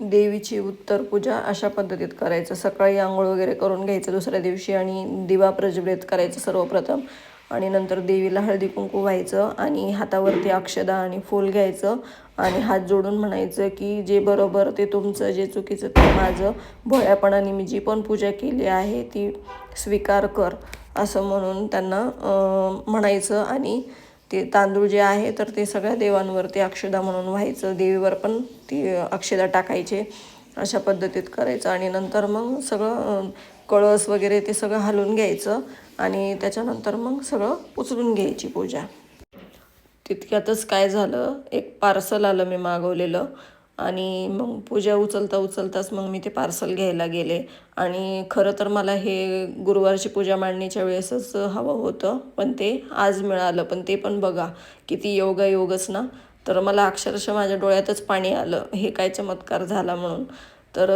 देवीची उत्तर पूजा अशा पद्धतीत करायचं. सकाळी आंघोळ वगैरे करून घ्यायचं दुसऱ्या दिवशी आणि दिवा प्रज्वलित करायचं सर्वप्रथम. आणि नंतर देवीला हळदी कुंकू व्हायचं आणि हातावरती अक्षदा आणि फूल घ्यायचं. आणि हात जोडून म्हणायचं की जे बरोबर ते तुमचं जे चुकीचं ते माझं. भोळ्यापणाने मी जी पण पूजा केली आहे ती स्वीकार कर असं म्हणून त्यांना म्हणायचं. आणि ते तांदूळ जे आहे तर ते सगळ्या देवांवरती अक्षदा म्हणून व्हायचं. देवीवर पण ती अक्षदा टाकायचे. अशा पद्धतीत करायचं. आणि नंतर मग सगळं कळस वगैरे ते सगळं हलवून घ्यायचं. आणि त्याच्यानंतर मग सगळं उचलून घ्यायची पूजा. तितक्यातच काय झालं? एक पार्सल आलं मी मागवलेलं. आणि मग पूजा उचलता उचलताच मग मी ते पार्सल घ्यायला गेले. आणि खरं तर मला हे गुरुवारची पूजा मांडणीच्या वेळेसच हवं होतं पण ते आज मिळालं. पण ते पण बघा किती योगायोगच ना. तर मला अक्षरशः माझ्या डोळ्यातच पाणी आलं. हे काय चमत्कार झाला म्हणून. तर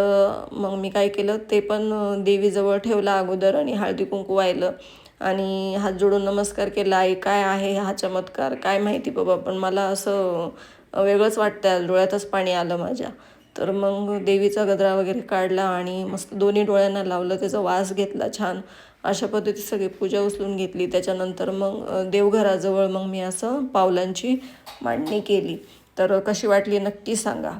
मग मी काय केलं? ते पण देवीजवळ ठेवलं अगोदर आणि हळदी कुंकू वाहिलं. आणि हात जोडून नमस्कार केला आई काय आहे हा चमत्कार? काय माहिती बाबा पण मला असं वेगळंच वाटतं डोळ्यातच पाणी आलं माझ्या. तर मग देवीचा गजरा वगैरे काढला आणि मस्त दोन्ही डोळ्यांना लावलं. त्याचा वास घेतला छान. अशा पद्धतीत सगळी पूजा उचलून घेतली. त्याच्यानंतर मग देवघराजवळ मग मी असं पावलांची मांडणी केली. तर कशी वाटली नक्की सांगा.